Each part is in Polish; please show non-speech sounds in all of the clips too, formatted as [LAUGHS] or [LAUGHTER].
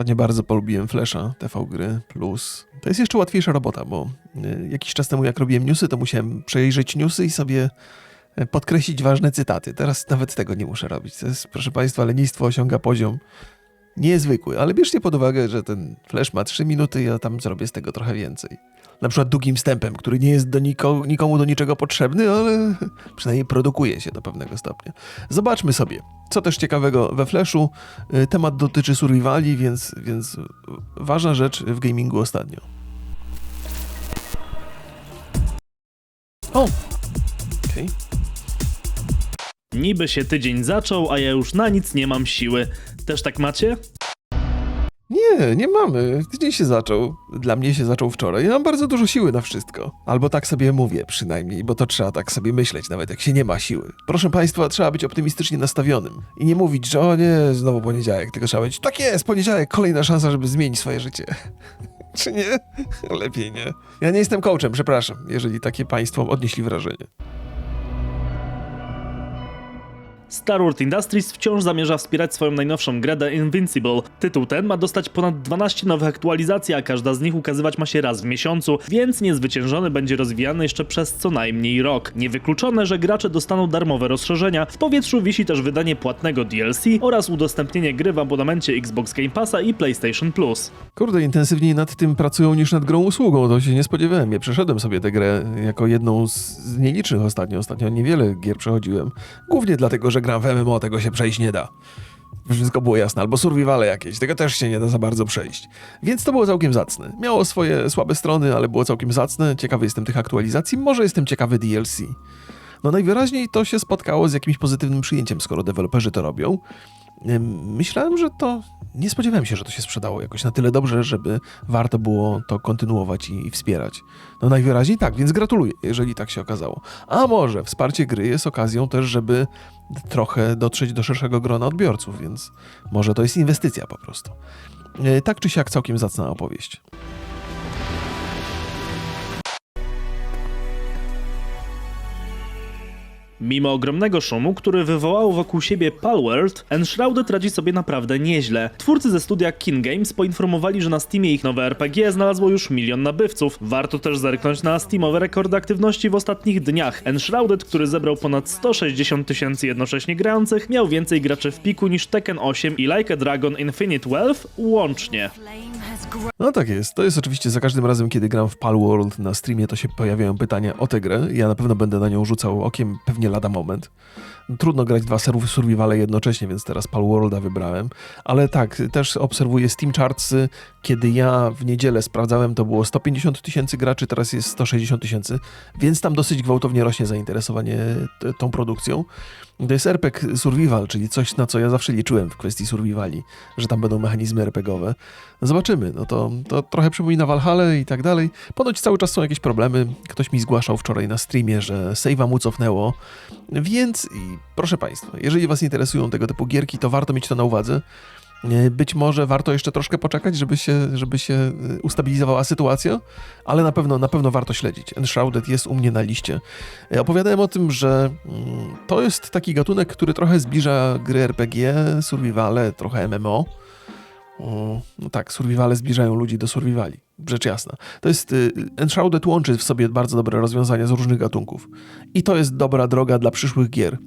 Ostatnio bardzo polubiłem Flasha, TV Gry Plus. To jest jeszcze łatwiejsza robota, bo y, jakiś czas temu jak robiłem newsy, to musiałem przejrzeć newsy i sobie y, podkreślić ważne cytaty. Teraz nawet tego nie muszę robić. To jest, proszę Państwa, lenistwo osiąga poziom niezwykły, ale bierzcie pod uwagę, że ten Flash ma 3 minuty, ja tam zrobię z tego trochę więcej. Na przykład długim wstępem, który nie jest do niko, nikomu do niczego potrzebny, ale [LAUGHS] przynajmniej produkuje się do pewnego stopnia. Zobaczmy sobie, co też ciekawego we Flashu. Y, Temat dotyczy survivali, więc, więc ważna rzecz w gamingu ostatnio. O! Okej. Niby się tydzień zaczął, a ja już na nic nie mam siły. Też tak macie? Nie, nie mamy. Tydzień się zaczął. Dla mnie się zaczął wczoraj. Ja mam bardzo dużo siły na wszystko. Albo tak sobie mówię przynajmniej, bo to trzeba tak sobie myśleć, nawet jak się nie ma siły. Proszę Państwa, trzeba być optymistycznie nastawionym. I nie mówić, że o nie, znowu poniedziałek, tylko trzeba być, tak jest, poniedziałek, kolejna szansa, żeby zmienić swoje życie. [LAUGHS] Czy nie? [LAUGHS] Lepiej nie. Ja nie jestem coachem, przepraszam, jeżeli takie Państwo odnieśli wrażenie. Star Wars Industries wciąż zamierza wspierać swoją najnowszą grę The Invincible. Tytuł ten ma dostać ponad 12 nowych aktualizacji, a każda z nich ukazywać ma się raz w miesiącu, więc niezwyciężony będzie rozwijany jeszcze przez co najmniej rok. Niewykluczone, że gracze dostaną darmowe rozszerzenia. W powietrzu wisi też wydanie płatnego DLC oraz udostępnienie gry w abonamencie Xbox Game Passa i PlayStation Plus. Kurde, intensywniej nad tym pracują niż nad grą usługą, to się nie spodziewałem. Ja przeszedłem sobie tę grę jako jedną z, nielicznych ostatnio. Ostatnio niewiele gier przechodziłem. Głównie dlatego, że gram w MMO, tego się przejść nie da. Wszystko było jasne, albo survivale jakieś, tego też się nie da za bardzo przejść. Więc to było całkiem zacne. Miało swoje słabe strony, ale było całkiem zacne. Ciekawy jestem tych aktualizacji, może jestem ciekawy DLC. No najwyraźniej to się spotkało z jakimś pozytywnym przyjęciem, skoro deweloperzy to robią. Myślałem, że to. Nie spodziewałem się, że to się sprzedało jakoś na tyle dobrze, żeby warto było to kontynuować i, i wspierać. No najwyraźniej tak, więc gratuluję, jeżeli tak się okazało. A może wsparcie gry jest okazją też, żeby trochę dotrzeć do szerszego grona odbiorców, więc może to jest inwestycja po prostu. Yy, Tak czy siak całkiem zacna opowieść. Mimo ogromnego szumu, który wywołał wokół siebie Palworld, Enshrouded radzi sobie naprawdę nieźle. Twórcy ze studia Kin Games poinformowali, że na Steamie ich nowe RPG znalazło już milion nabywców. Warto też zerknąć na Steamowe rekordy aktywności w ostatnich dniach. Enshrouded, który zebrał ponad 160 tysięcy jednocześnie grających, miał więcej graczy w piku niż Tekken 8 i Like a Dragon Infinite Wealth łącznie. No tak jest. To jest oczywiście za każdym razem, kiedy gram w Palworld na streamie, to się pojawiają pytania o tę grę. Ja na pewno będę na nią rzucał okiem pewnie lada moment. Trudno grać dwa serwów survivale jednocześnie, więc teraz Palworlda wybrałem. Ale tak, też obserwuję Steam Chartsy. Kiedy ja w niedzielę sprawdzałem, to było 150 tysięcy graczy, teraz jest 160 tysięcy, więc tam dosyć gwałtownie rośnie zainteresowanie t- tą produkcją. To jest RPG Survival, czyli coś, na co ja zawsze liczyłem w kwestii survivali, że tam będą mechanizmy RPGowe. Zobaczymy, no to, to trochę przypomina Valhalla i tak dalej. Ponoć cały czas są jakieś problemy. Ktoś mi zgłaszał wczoraj na streamie, że save'a mu cofnęło, więc proszę Państwa, jeżeli Was interesują tego typu gierki, to warto mieć to na uwadze. E, Być może warto jeszcze troszkę poczekać, żeby się, żeby się e, ustabilizowała sytuacja, ale na pewno, na pewno warto śledzić. Enshrouded jest u mnie na liście. E, Opowiadałem o tym, że mm, to jest taki gatunek, który trochę zbliża gry RPG, survivale, trochę MMO. No tak, survivale zbliżają ludzi do survivali. Rzecz jasna. To jest. y, Enshrouded łączy w sobie bardzo dobre rozwiązania z różnych gatunków. I to jest dobra droga dla przyszłych gier.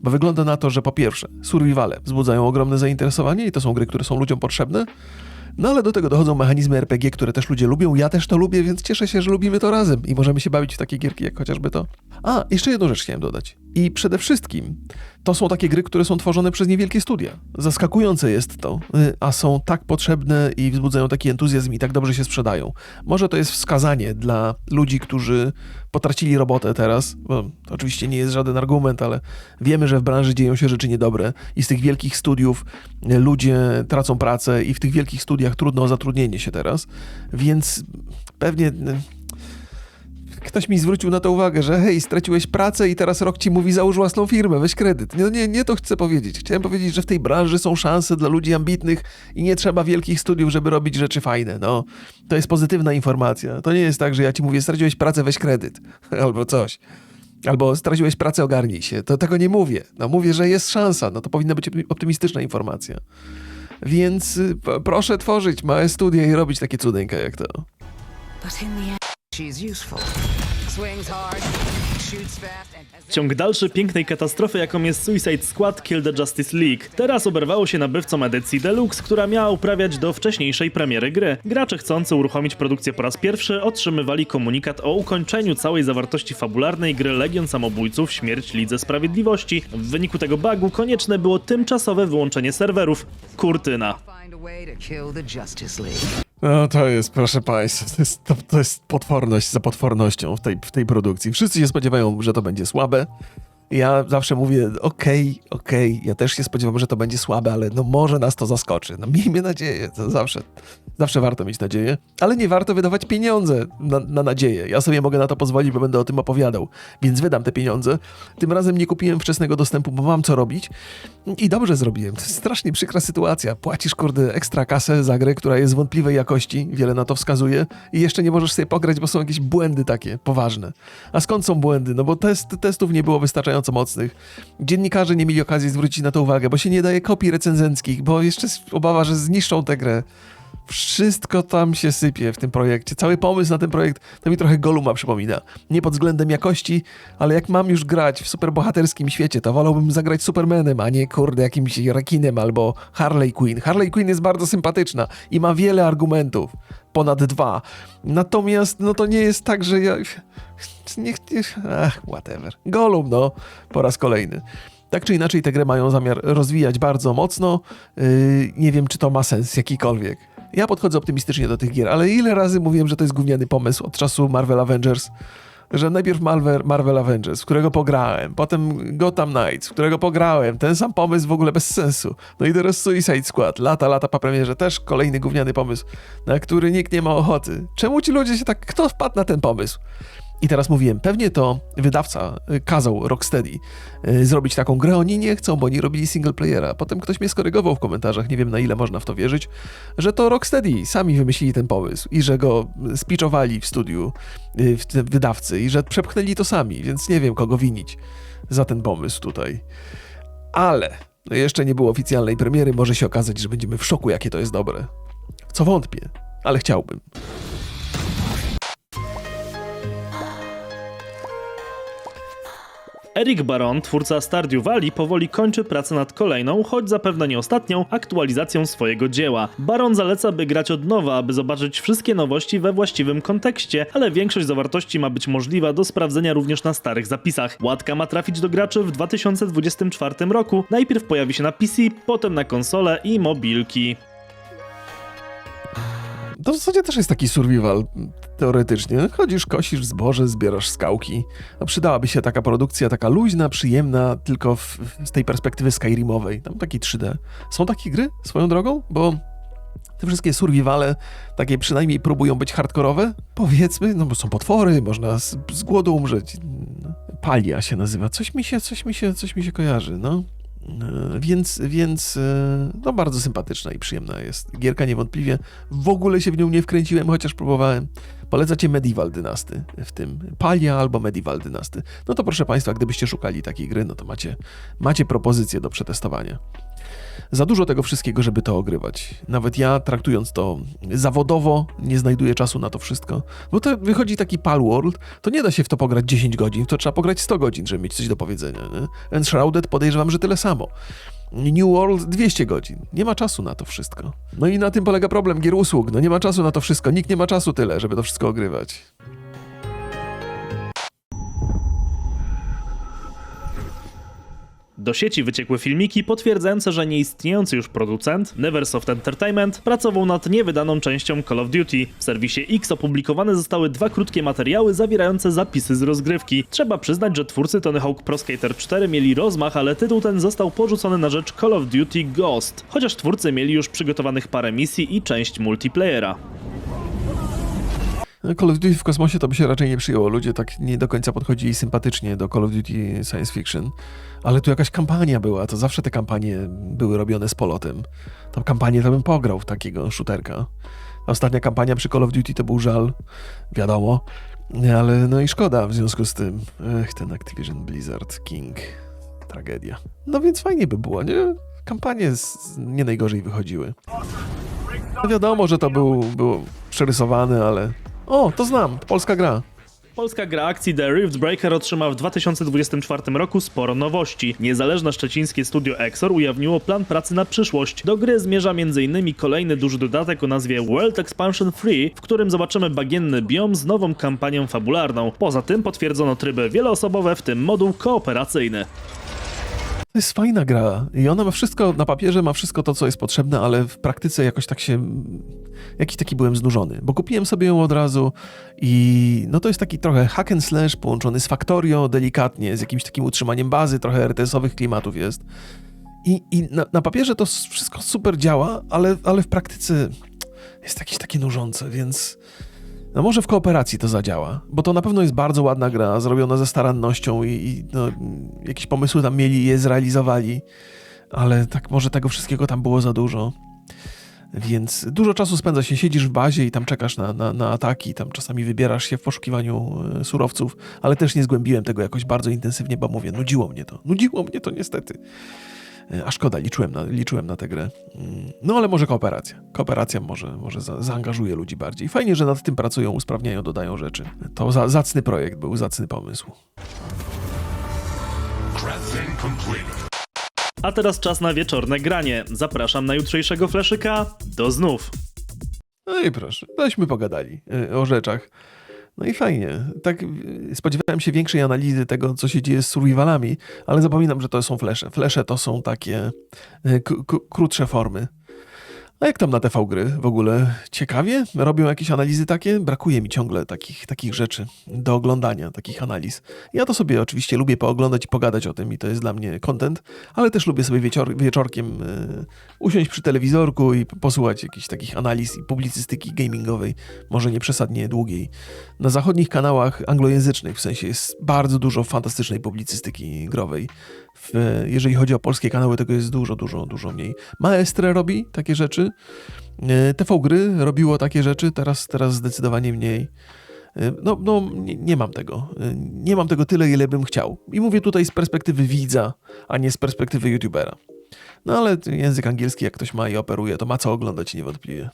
Bo wygląda na to, że po pierwsze, survivale wzbudzają ogromne zainteresowanie i to są gry, które są ludziom potrzebne. No ale do tego dochodzą mechanizmy RPG, które też ludzie lubią. Ja też to lubię, więc cieszę się, że lubimy to razem i możemy się bawić w takie gierki jak chociażby to. A, jeszcze jedną rzecz chciałem dodać. I przede wszystkim to są takie gry, które są tworzone przez niewielkie studia. Zaskakujące jest to, y, a są tak potrzebne i wzbudzają taki entuzjazm i tak dobrze się sprzedają. Może to jest wskazanie dla ludzi, którzy potracili robotę teraz, bo to oczywiście nie jest żaden argument, ale wiemy, że w branży dzieją się rzeczy niedobre i z tych wielkich studiów y, ludzie tracą pracę i w tych wielkich studiach trudno o zatrudnienie się teraz, więc pewnie y, ktoś mi zwrócił na to uwagę, że hej, straciłeś pracę i teraz rok ci mówi załóż własną firmę, weź kredyt. No nie, nie to chcę powiedzieć. Chciałem powiedzieć, że w tej branży są szanse dla ludzi ambitnych i nie trzeba wielkich studiów, żeby robić rzeczy fajne. No, to jest pozytywna informacja. To nie jest tak, że ja ci mówię, straciłeś pracę, weź kredyt. [LAUGHS] Albo coś. Albo straciłeś pracę, ogarnij się. To tego nie mówię. No mówię, że jest szansa. No to powinna być optymistyczna informacja. Więc y, proszę tworzyć małe studia i robić takie cudeńka jak to. Ciąg dalszy pięknej katastrofy, jaką jest Suicide Squad Kill the Justice League. Teraz oberwało się nabywcom edycji Deluxe, która miała uprawiać do wcześniejszej premiery gry. Gracze chcący uruchomić produkcję po raz pierwszy otrzymywali komunikat o ukończeniu całej zawartości fabularnej gry Legion Samobójców Śmierć Lidze Sprawiedliwości. W wyniku tego bugu konieczne było tymczasowe wyłączenie serwerów. Kurtyna. No to jest, proszę Państwa, to jest, to, to jest potworność za potwornością w tej, w tej produkcji. Wszyscy się spodziewają, że to będzie słabe. Ja zawsze mówię, okej, okej, ja też się spodziewam, że to będzie słabe, ale no może nas to zaskoczy. No miejmy nadzieję, to zawsze, zawsze warto mieć nadzieję, ale nie warto wydawać pieniądze na, na nadzieję. Ja sobie mogę na to pozwolić, bo będę o tym opowiadał, więc wydam te pieniądze. Tym razem nie kupiłem wczesnego dostępu, bo mam co robić i dobrze zrobiłem. To jest strasznie przykra sytuacja. Płacisz, kurde, ekstra kasę za grę, która jest wątpliwej jakości, wiele na to wskazuje i jeszcze nie możesz sobie pograć, bo są jakieś błędy takie poważne. A skąd są błędy? No bo test, testów nie było wystarczająco mocnych. Dziennikarze nie mieli okazji zwrócić na to uwagę, bo się nie daje kopii recenzenckich, bo jeszcze obawa, że zniszczą tę grę. Wszystko tam się sypie w tym projekcie. Cały pomysł na ten projekt to mi trochę Goluma przypomina. Nie pod względem jakości, ale jak mam już grać w superbohaterskim świecie, to wolałbym zagrać Supermanem, a nie kurde jakimś rekinem albo Harley Quinn. Harley Quinn jest bardzo sympatyczna i ma wiele argumentów. Ponad dwa. Natomiast no to nie jest tak, że ja... Nie, nie, ach, whatever. Golum, no. Po raz kolejny. Tak czy inaczej, tę grę mają zamiar rozwijać bardzo mocno. Yy, nie wiem, czy to ma sens jakikolwiek. Ja podchodzę optymistycznie do tych gier, ale ile razy mówiłem, że to jest gówniany pomysł od czasu Marvel Avengers, że najpierw Marvel, Marvel Avengers, którego pograłem, potem Gotham Knights, którego pograłem, ten sam pomysł w ogóle bez sensu. No i teraz Suicide Squad, lata, lata po premierze, też kolejny gówniany pomysł, na który nikt nie ma ochoty. Czemu ci ludzie się tak, kto wpadł na ten pomysł? I teraz mówiłem, pewnie to wydawca y, kazał Rocksteady y, zrobić taką grę, oni nie chcą, bo oni robili single playera. Potem ktoś mnie skorygował w komentarzach, nie wiem na ile można w to wierzyć, że to Rocksteady sami wymyślili ten pomysł i że go y, spiczowali w studiu w wydawcy i że przepchnęli to sami, więc nie wiem kogo winić za ten pomysł tutaj. Ale no jeszcze nie było oficjalnej premiery, może się okazać, że będziemy w szoku, jakie to jest dobre. Co wątpię, ale chciałbym. Eric Baron, twórca Stardew Valley, powoli kończy pracę nad kolejną, choć zapewne nie ostatnią, aktualizacją swojego dzieła. Baron zaleca, by grać od nowa, aby zobaczyć wszystkie nowości we właściwym kontekście, ale większość zawartości ma być możliwa do sprawdzenia również na starych zapisach. Łatka ma trafić do graczy w 2024 roku. Najpierw pojawi się na PC, potem na konsole i mobilki. To w zasadzie też jest taki survival, teoretycznie. Chodzisz, kosisz zboże, zbierasz skałki. No przydałaby się taka produkcja, taka luźna, przyjemna, tylko w, z tej perspektywy Skyrimowej. Tam taki 3D. Są takie gry swoją drogą? Bo te wszystkie survivale, takie przynajmniej próbują być hardkorowe, powiedzmy, no bo są potwory, można z, z głodu umrzeć. No, Palia się nazywa. Coś mi się, coś mi się, coś mi się kojarzy, no. E, Więc, więc e, no bardzo sympatyczna i przyjemna jest. Gierka niewątpliwie. W ogóle się w nią nie wkręciłem, chociaż próbowałem. Polecacie Medieval Dynasty w tym. Palia albo Medieval Dynasty. No to proszę Państwa, gdybyście szukali takiej gry, no to macie, macie propozycję do przetestowania. Za dużo tego wszystkiego, żeby to ogrywać. Nawet ja, traktując to zawodowo, nie znajduję czasu na to wszystko. Bo to wychodzi taki Palworld, to nie da się w to pograć 10 godzin, to trzeba pograć 100 godzin, żeby mieć coś do powiedzenia. Enshrouded podejrzewam, że tyle samo. New World 200 godzin. Nie ma czasu na to wszystko. No i na tym polega problem gier usług. No nie ma czasu na to wszystko. Nikt nie ma czasu tyle, żeby to wszystko ogrywać. Do sieci wyciekły filmiki potwierdzające, że nieistniejący już producent, Neversoft Entertainment, pracował nad niewydaną częścią Call of Duty. W serwisie X opublikowane zostały dwa krótkie materiały zawierające zapisy z rozgrywki. Trzeba przyznać, że twórcy Tony Hawk Pro Skater 4 mieli rozmach, ale tytuł ten został porzucony na rzecz Call of Duty Ghost, chociaż twórcy mieli już przygotowanych parę misji i część multiplayera. Call of Duty w kosmosie to by się raczej nie przyjęło. Ludzie tak nie do końca podchodzili sympatycznie do Call of Duty Science Fiction. Ale tu jakaś kampania była, to zawsze te kampanie były robione z polotem. Tą kampanię to bym pograł w takiego shooterka. Ostatnia kampania przy Call of Duty to był żal, wiadomo. Ale no i szkoda w związku z tym. Ech, ten Activision Blizzard King. Tragedia. No więc fajnie by było, nie? kampanie z, nie najgorzej wychodziły. No wiadomo, że to był, był przerysowany, ale... O, to znam, polska gra. Polska gra akcji The Rift Breaker otrzyma w 2024 roku sporo nowości. Niezależne szczecińskie studio Exor ujawniło plan pracy na przyszłość. Do gry zmierza m.in. kolejny duży dodatek o nazwie World Expansion Free, w którym zobaczymy bagienny biom z nową kampanią fabularną. Poza tym potwierdzono tryby wieloosobowe, w tym moduł kooperacyjny. To jest fajna gra i ona ma wszystko, na papierze ma wszystko to, co jest potrzebne, ale w praktyce jakoś tak się, jakiś taki byłem znużony, bo kupiłem sobie ją od razu i no to jest taki trochę hack and slash połączony z Factorio delikatnie, z jakimś takim utrzymaniem bazy, trochę RTS-owych klimatów jest. I, i na, na papierze to wszystko super działa, ale, ale w praktyce jest jakieś takie nużące, więc no może w kooperacji to zadziała, bo to na pewno jest bardzo ładna gra, zrobiona ze starannością i, i no, jakieś pomysły tam mieli i je zrealizowali, ale tak może tego wszystkiego tam było za dużo. Więc dużo czasu spędza się, siedzisz w bazie i tam czekasz na, na, na ataki, tam czasami wybierasz się w poszukiwaniu e, surowców, ale też nie zgłębiłem tego jakoś bardzo intensywnie, bo mówię, nudziło mnie to. Nudziło mnie to niestety. E, A szkoda, liczyłem na, liczyłem na tę grę. Mm, No ale może kooperacja. Kooperacja może, może za, zaangażuje ludzi bardziej. Fajnie, że nad tym pracują, usprawniają, dodają rzeczy. To za, zacny projekt był, zacny pomysł. A teraz czas na wieczorne granie. Zapraszam na jutrzejszego fleszyka. Do znów. No i proszę, tośmy pogadali e, o rzeczach. No i fajnie. Tak e, spodziewałem się większej analizy tego, co się dzieje z survivalami, ale zapominam, że to są flesze. Flesze to są takie k- krótsze formy. A jak tam na TV gry w ogóle? Ciekawie? Robią jakieś analizy takie? Brakuje mi ciągle takich, takich rzeczy do oglądania, takich analiz. Ja to sobie oczywiście lubię pooglądać i pogadać o tym i to jest dla mnie content, ale też lubię sobie wieczor wieczorkiem e, usiąść przy telewizorku i posłuchać jakichś takich analiz i publicystyki gamingowej, może nie przesadnie długiej. Na zachodnich kanałach anglojęzycznych w sensie jest bardzo dużo fantastycznej publicystyki growej. W, jeżeli chodzi o polskie kanały, tego jest dużo, dużo, dużo mniej. Maestre robi takie rzeczy. e, TV Gry robiło takie rzeczy, teraz, teraz zdecydowanie mniej. E, No, no nie, nie mam tego. E, Nie mam tego tyle, ile bym chciał. I mówię tutaj z perspektywy widza, a nie z perspektywy youtubera. No ale język angielski, jak ktoś ma i operuje, to ma co oglądać niewątpliwie.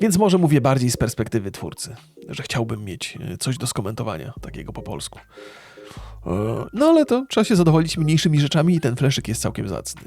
Więc może mówię bardziej z perspektywy twórcy, że chciałbym mieć coś do skomentowania takiego po polsku. E, No ale to trzeba się zadowolić mniejszymi rzeczami i ten fleszyk jest całkiem zacny.